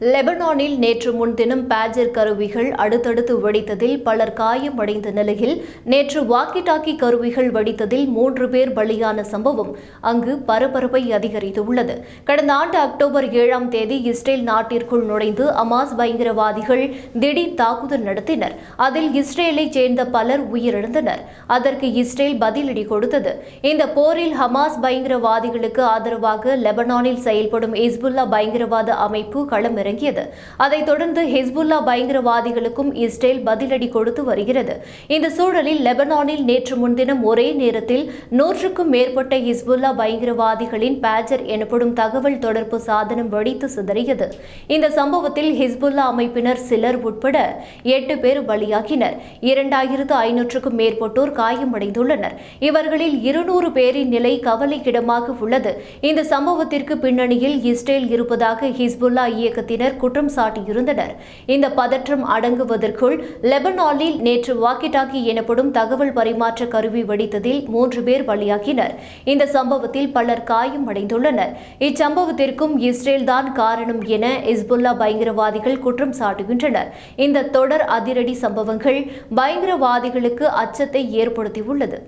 லெபனானில் நேற்று முன்தினம் பேஜர் கருவிகள் அடுத்தடுத்து வெடித்ததில் பலர் காயமடைந்த நிலையில் நேற்று வாக்கி டாக்கி கருவிகள் வெடித்ததில் மூன்று பேர் பலியான சம்பவம் அங்கு பரபரப்பை அதிகரித்துள்ளது. கடந்த ஆண்டு அக்டோபர் ஏழாம் தேதி இஸ்ரேல் நாட்டிற்குள் நுழைந்து அமாஸ் பயங்கரவாதிகள் திடீர் தாக்குதல் நடத்தினர். அதில் இஸ்ரேலை சேர்ந்த பலர் உயிரிழந்தனர். அதற்கு இஸ்ரேல் பதிலடி கொடுத்தது. இந்த போரில் ஹமாஸ் பயங்கரவாதிகளுக்கு ஆதரவாக லெபனானில் செயல்படும் இஸ்புல்லா பயங்கரவாத அமைப்பு களமிறங்கியது அதைத் தொடர்ந்து ஹிஸ்புல்லா பயங்கரவாதிகளுக்கும் இஸ்ரேல் பதிலடி கொடுத்து வருகிறது. இந்த சூழலில் லெபனானில் நேற்று முன்தினம் ஒரே நேரத்தில் நூற்றுக்கும் மேற்பட்ட ஹிஸ்புல்லா பயங்கரவாதிகளின் பேஜர் எனப்படும் தகவல் தொடர்பு சாதனம் வெடித்து சிதறியது. இந்த சம்பவத்தில் ஹிஸ்புல்லா அமைப்பினர் சிலர் உட்பட எட்டு பேர் பலியாகினர். இரண்டாயிரத்து ஐநூற்றுக்கும் மேற்பட்டோர் காயமடைந்துள்ளனர். இவர்களில் இருநூறு பேரின் நிலை கவலைக்கிடமாக உள்ளது. இந்த சம்பவத்திற்கு பின்னணியில் இஸ்ரேல் இருப்பதாக ஹிஸ்புல்லா இயக்கத்தினர் குற்றம் சாட்டியிருந்தனர். இந்த பதற்றம் அடங்குவதற்குள் லெபனானில் நேற்று வாக்கி டாக்கி எனப்படும் தகவல் பரிமாற்ற கருவி வெடித்ததில் மூன்று பேர் பலியாகினர். இந்த சம்பவத்தில் பலர் காயமடைந்துள்ளனர் இச்சம்பவத்திற்கும் இஸ்ரேல் தான் காரணம் என இஸ்புல்லா பயங்கரவாதிகள் குற்றம் சாட்டுகின்றனர். இந்த தொடர் அதிரடி சம்பவங்கள் பயங்கரவாதிகளுக்கு அச்சத்தை ஏற்படுத்தியுள்ளது.